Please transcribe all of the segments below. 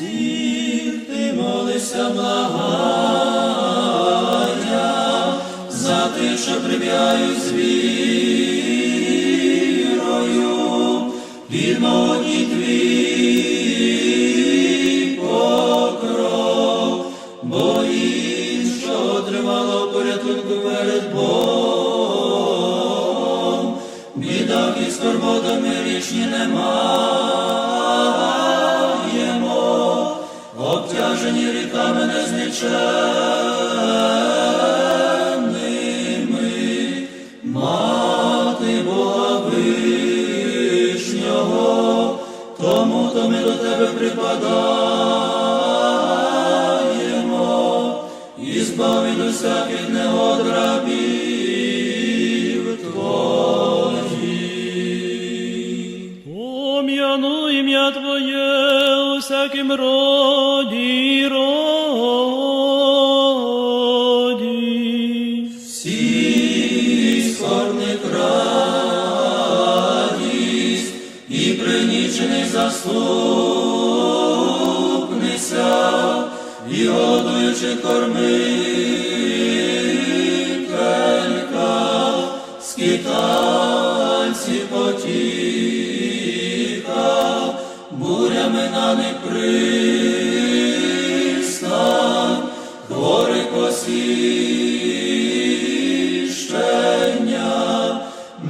Всіх ти молися, благая, за тих, що приб'яють з вірою, відмовні твій покров, бо що тримало порятунку перед Богом, бідах і скорботами вічні немаємо, обтяжені ріками незніченними, мати Бога вишнього, тому то ми до тебе припадаємо, і збав від усяких негод рабів Твоїх. Пом'яну ім'я Твоє у всяким заступниця, і годуючих кормителька, скитальці потіка, бурями на них пристань, хворих посіщення,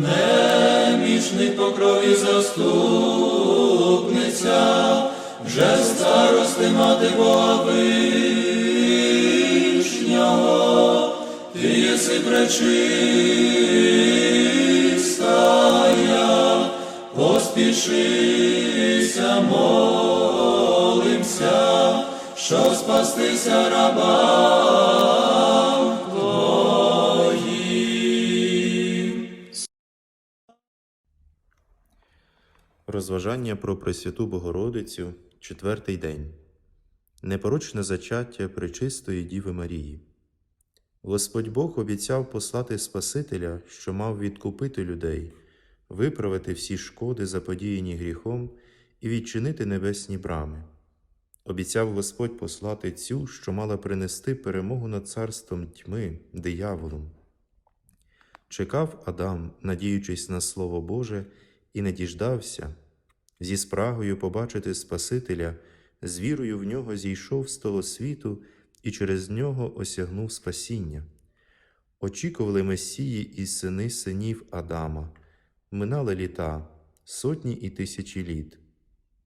немічних по крові заступниця, вже старости мати Бога вишнього, ти єси пречистая, поспішися, молимся, щоб спастися рабам Розважання про Пресвяту Богородицю, четвертий день. Непорочне зачаття Пречистої Діви Марії. Господь Бог обіцяв послати Спасителя, що мав відкупити людей, виправити всі шкоди, заподіяні гріхом, і відчинити небесні брами. Обіцяв Господь послати цю, що мала принести перемогу над царством тьми, дияволом. Чекав Адам, надіючись на Слово Боже, і не діждався, зі спрагою побачити Спасителя, з вірою в нього зійшов з того світу і через нього осягнув спасіння. Очікували Месії і сини синів Адама, минали літа, сотні і тисячі літ.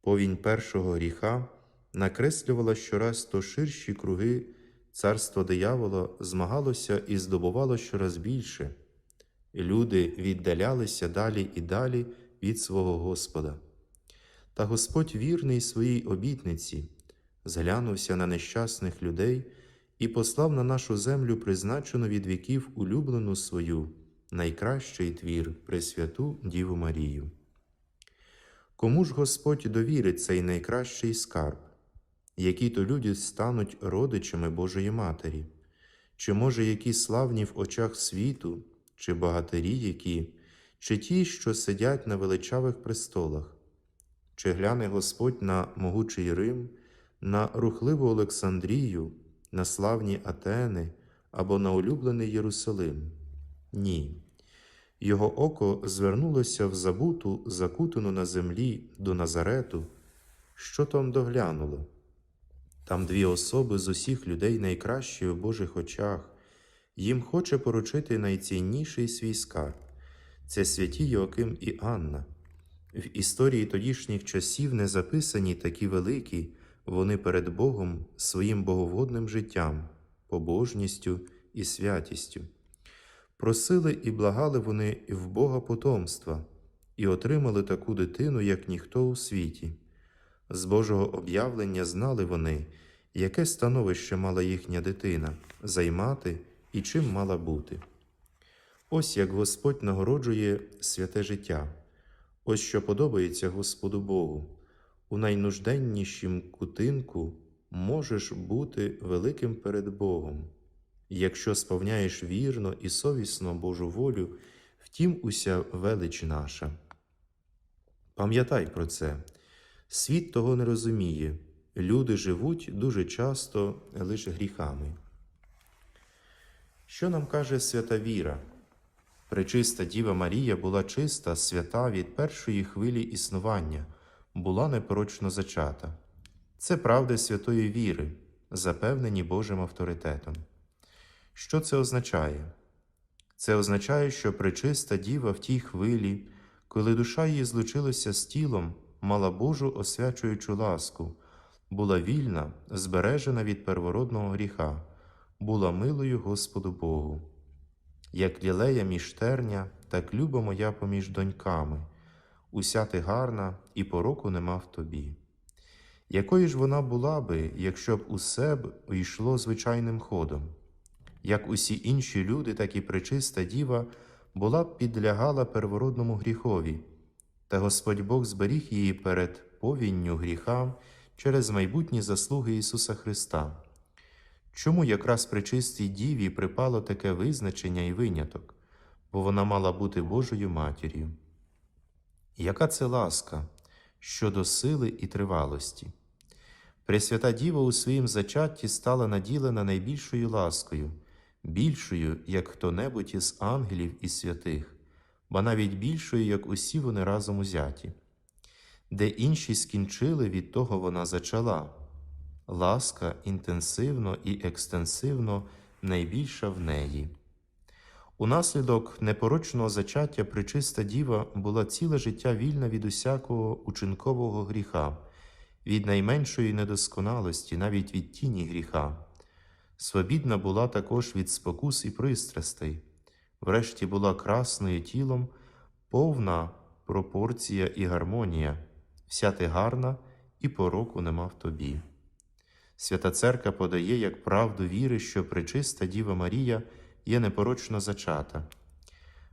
Повінь першого гріха накреслювала щораз то ширші круги, царство диявола змагалося і здобувало щораз більше. Люди віддалялися далі і далі від свого Господа. Та Господь вірний своїй обітниці, зглянувся на нещасних людей і послав на нашу землю призначену від віків улюблену свою, найкращий твір, Пресвяту Діву Марію. Кому ж Господь довірить цей найкращий скарб, які то люди стануть родичами Божої Матері, чи може які славні в очах світу, чи багатирі які, чи ті, що сидять на величавих престолах, чи гляне Господь на могучий Рим, на рухливу Олександрію, на славні Атени або на улюблений Єрусалим? Ні. Його око звернулося в забуту, закутану на землі до Назарету, що там доглянуло. Там дві особи з усіх людей найкращі в Божих очах, їм хоче поручити найцінніший свій скарб це святі Йоаким і Анна. В історії тодішніх часів не записані такі великі, вони перед Богом своїм боговодним життям, побожністю і святістю. Просили і благали вони в Бога потомства і отримали таку дитину, як ніхто у світі. З Божого об'явлення знали вони, яке становище мала їхня дитина займати і чим мала бути. Ось як Господь нагороджує святе життя, ось що подобається Господу Богу. У найнужденнішім кутинку можеш бути великим перед Богом. Якщо сповняєш вірно і совісно Божу волю, втім уся велич наша. Пам'ятай про це, світ того не розуміє, люди живуть дуже часто лише гріхами. Що нам каже свята віра? Пречиста Діва Марія була чиста, свята від першої хвилі існування, була непорочно зачата. Це правди святої віри, запевнені Божим авторитетом. Що це означає? Це означає, що пречиста діва в тій хвилі, коли душа її злучилася з тілом, мала Божу освячуючу ласку, була вільна, збережена від первородного гріха, була милою Господу Богу. Як лілея між терня, так люба моя поміж доньками, уся ти гарна, і пороку нема в тобі. Якою ж вона була би, якщо б усе б йшло звичайним ходом? Як усі інші люди, так і пречиста діва була б підлягала первородному гріхові, та Господь Бог зберіг її перед повінню гріха через майбутні заслуги Ісуса Христа. Чому якраз пречистій діві припало таке визначення і виняток, бо вона мала бути Божою матір'ю? Яка це ласка щодо сили і тривалості? Пресвята Діва у своїм зачатті стала наділена найбільшою ласкою, більшою, як хто-небудь із ангелів і святих, ба навіть більшою, як усі вони разом узяті. Де інші скінчили, від того вона зачала. Ласка інтенсивно і екстенсивно найбільша в неї. Унаслідок непорочного зачаття причиста діва була ціле життя вільна від усякого учинкового гріха, від найменшої недосконалості, навіть від тіні гріха. Свобідна була також від спокус і пристрастей, врешті була красною тілом, повна пропорція і гармонія, вся ти гарна, і пороку нема в тобі. Свята Церква подає як правду віри, що пречиста Діва Марія є непорочно зачата.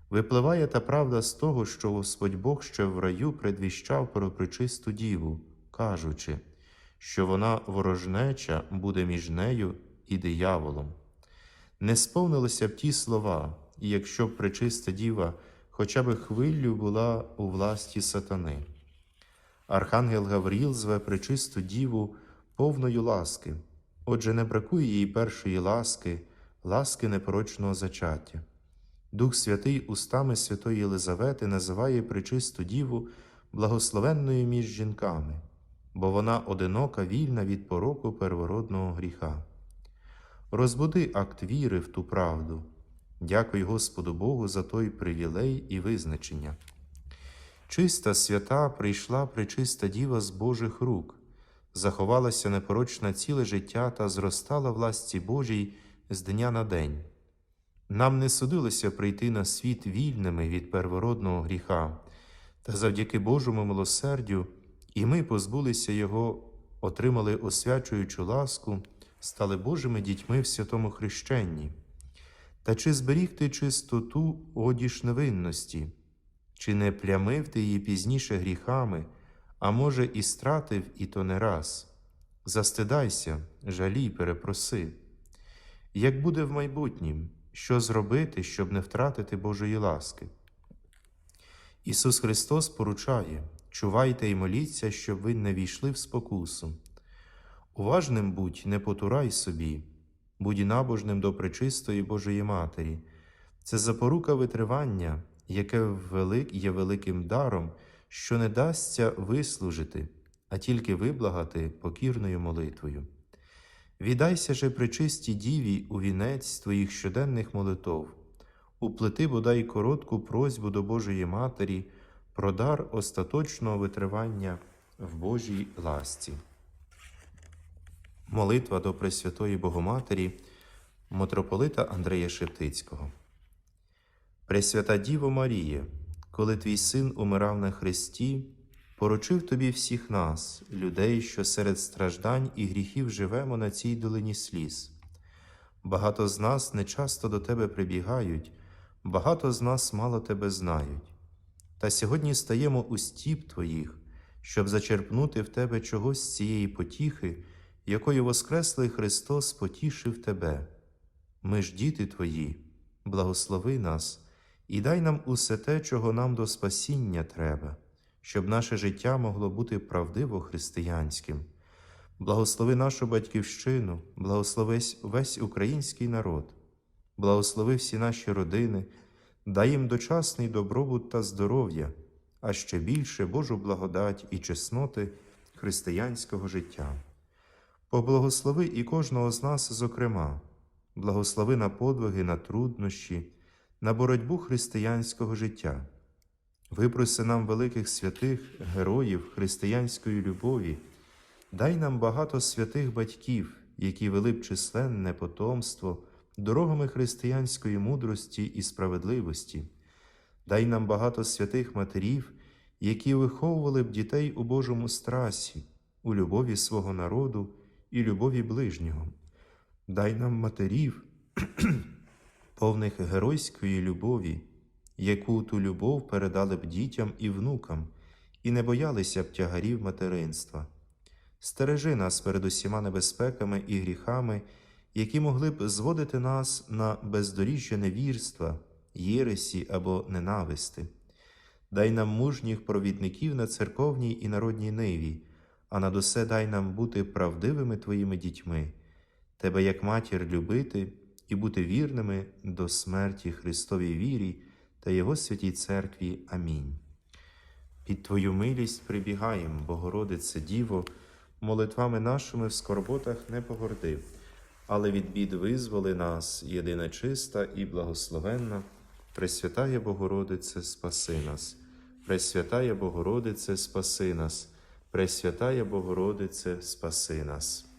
Випливає та правда з того, що Господь Бог ще в раю предвіщав про пречисту діву, кажучи, що вона ворожнеча буде між нею і дияволом. Не сповнилися б ті слова, і якщо б пречиста діва хоча б хвилю була у власті сатани. Архангел Гавріл зве пречисту діву повною ласки, отже, не бракує їй першої ласки, ласки непорочного зачаття. Дух Святий устами святої Єлизавети називає пречисту діву благословенною між жінками, бо вона одинока, вільна від пороку первородного гріха. Розбуди акт віри в ту правду. Дякуй Господу Богу за той привілей і визначення. Чиста свята прийшла пречиста діва з Божих рук, заховалася непорочна ціле життя та зростала в ласці Божій з дня на день. Нам не судилося прийти на світ вільними від первородного гріха, та завдяки Божому милосердю і ми позбулися Його, отримали освячуючу ласку, стали Божими дітьми в святому хрещенні. Та чи зберіг ти чистоту одіж невинності, чи не плямив ти її пізніше гріхами, а може, і стратив, і то не раз? Застидайся, жалій, перепроси. Як буде в майбутнім, що зробити, щоб не втратити Божої ласки? Ісус Христос поручає чувайте і моліться, щоб ви не війшли в спокусу. Уважним будь, не потурай собі, будь набожним до пречистої Божої Матері. Це запорука витривання, яке є великим даром, що не дасться вислужити, а тільки виблагати покірною молитвою. Віддайся же причистій діві у вінець твоїх щоденних молитов, уплети бодай коротку просьбу до Божої Матері про дар остаточного витривання в Божій ласці. Молитва до Пресвятої Богоматері митрополита Андрея Шептицького. Пресвята Діво Маріє, коли твій син умирав на хресті, поручив тобі всіх нас, людей, що серед страждань і гріхів живемо на цій долині сліз. Багато з нас нечасто до тебе прибігають, багато з нас мало тебе знають. Та сьогодні стаємо у стіп твоїх, щоб зачерпнути в тебе чогось з цієї потіхи, якою Воскреслий Христос потішив тебе. Ми ж діти Твої, благослови нас і дай нам усе те, чого нам до спасіння треба, щоб наше життя могло бути правдиво християнським. Благослови нашу батьківщину, благослови весь український народ, благослови всі наші родини, дай їм дочасний добробут та здоров'я, а ще більше Божу благодать і чесноти християнського життя. Поблагослови і кожного з нас, зокрема, благослови на подвиги, на труднощі, на боротьбу християнського життя. Випроси нам великих святих героїв християнської любові, дай нам багато святих батьків, які вели б численне потомство дорогами християнської мудрості і справедливості. Дай нам багато святих матерів, які виховували б дітей у Божому страсі, у любові свого народу і любові ближнього. Дай нам матерів, повних геройської любові, яку ту любов передали б дітям і внукам, і не боялися б тягарів материнства. Стережи нас перед усіма небезпеками і гріхами, які могли б зводити нас на бездоріжжя невірства, єресі або ненависти. Дай нам мужніх провідників на церковній і народній ниві, а над усе дай нам бути правдивими Твоїми дітьми, Тебе як матір любити і бути вірними до смерті Христовій вірі та Його святій церкві. Амінь. Під Твою милість прибігаєм, Богородице Діво, молитвами нашими в скорботах не погорди, але від бід визволи нас, єдина чиста і благословенна, Пресвятая Богородице, спаси нас, Пресвятая Богородице, спаси нас, Пресвятая Богородице, спаси нас.